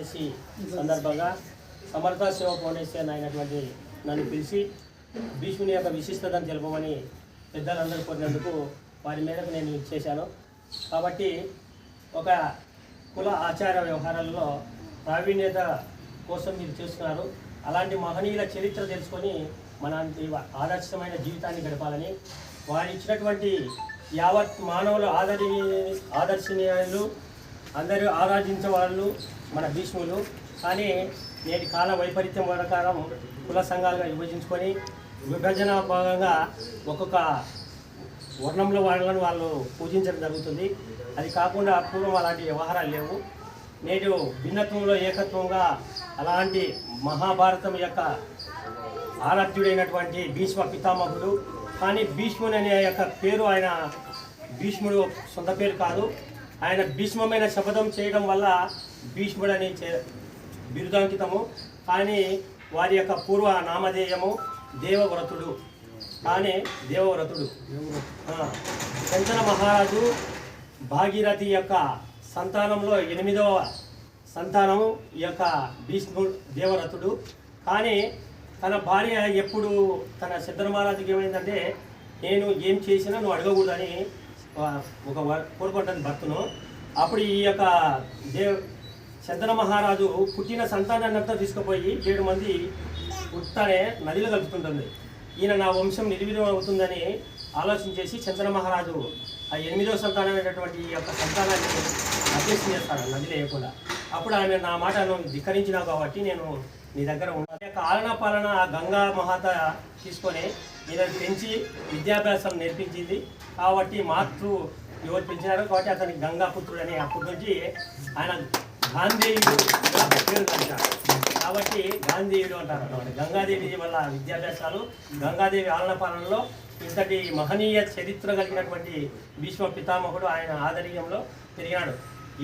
ఏకాదశి సందర్భంగా సమర్థ శివ ఫౌండేషన్ అయినటువంటి నన్ను పిలిచి భీష్ముని యొక్క విశిష్టతను తెలుపమని పెద్దలందరూ కోరినందుకు వారి మేరకు నేను చేశాను. కాబట్టి ఒక కుల ఆచార వ్యవహారాలలో ప్రావీణ్యత కోసం మీరు చేస్తున్నారు. అలాంటి మహనీయుల చరిత్ర తెలుసుకొని మనంటి ఆదర్శమైన జీవితాన్ని గడపాలని వారు ఇచ్చినటువంటి యావత్ మానవులు ఆదరి ఆదర్శనీయులు అందరూ ఆరాధించే వాళ్ళు మన భీష్ములు. కానీ నేటి కాల వైపరీత్యం ప్రకారం కుల సంఘాలుగా విభజించుకొని విభజన భాగంగా ఒక్కొక్క వర్ణంలో వాళ్ళని వాళ్ళు పూజించడం జరుగుతుంది. అది కాకుండా పూర్వం అలాంటి వ్యవహారాలు లేవు. నేడు భిన్నత్వంలో ఏకత్వంగా అలాంటి మహాభారతం యొక్క ఆరాధ్యుడైనటువంటి భీష్మ పితామహుడు. కానీ భీష్ముని అనే యొక్క పేరు ఆయన భీష్ముడు సొంత పేరు కాదు. ఆయన భీష్మమైన శపథం చేయడం వల్ల భీష్ముడు అని చే- బిరుదాంకితము. కానీ వారి యొక్క పూర్వ నామధేయము దేవవ్రతుడు. కానీ దేవవ్రతుడు. చంచల మహారాజు భాగీరథి యొక్క సంతానంలో ఎనిమిదవ సంతానము ఈ యొక్క భీష్ముడు దేవరథుడు కానీ తన భార్య ఎప్పుడు తన సిద్ధర మహారాజుకి ఏమైందంటే నేను ఏం చేసినా నువ్వు అడగకూడదని ఒక కోరుకుంటాను భర్తను అప్పుడు ఈ యొక్క దేవ్ చంద్ర మహారాజు పుట్టిన సంతానాన్ని అంతా తీసుకుపోయి ఏడు మంది పుట్టానే నదిలో కలుపుతుంటుంది. ఈయన నా వంశం నిర్వీర్యం అవుతుందని ఆలోచన చేసి చంద్ర మహారాజు ఆ ఎనిమిదవ సంతానమైనటువంటి ఈ యొక్క సంతానాన్ని అధ్యక్షం చేస్తాడు నది లేకుండా అప్పుడు ఆమె నా మాటను ధిక్కరించినావు కాబట్టి నేను నీ దగ్గర ఉన్నాను యొక్క ఆలన పాలన ఆ గంగా మహాత తీసుకొని ఈయనను పెంచి విద్యాభ్యాసం నేర్పించింది. కాబట్టి మాతృ ఎవరు పెంచినారో కాబట్టి అతని గంగా పుత్రుడు అని అప్పటి నుంచి ఆయన గాంధేయుడు పేరు అంటారు కాబట్టి గాంధేయుడు అంటారు అన్నమాట. గంగాదేవి వల్ల విద్యాభ్యాసాలు గంగాదేవి ఆలన పాలనలో ఇంతటి మహనీయ చరిత్ర కలిగినటువంటి భీష్మ పితామహుడు ఆయన ఆధర్యంలో పెరిగినాడు.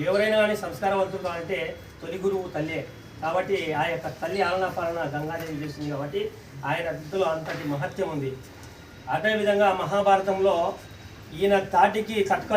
ఎవరైనా కానీ సంస్కారవంతుడు అంటే తొలి గురువు తల్లే. కాబట్టి ఆ యొక్క తల్లి ఆలన పాలన గంగాదేవి చేసింది కాబట్టి ఆయన ఇందులో అంతటి మహత్యం ఉంది. అదేవిధంగా మహాభారతంలో ఈయన తాటికి కట్క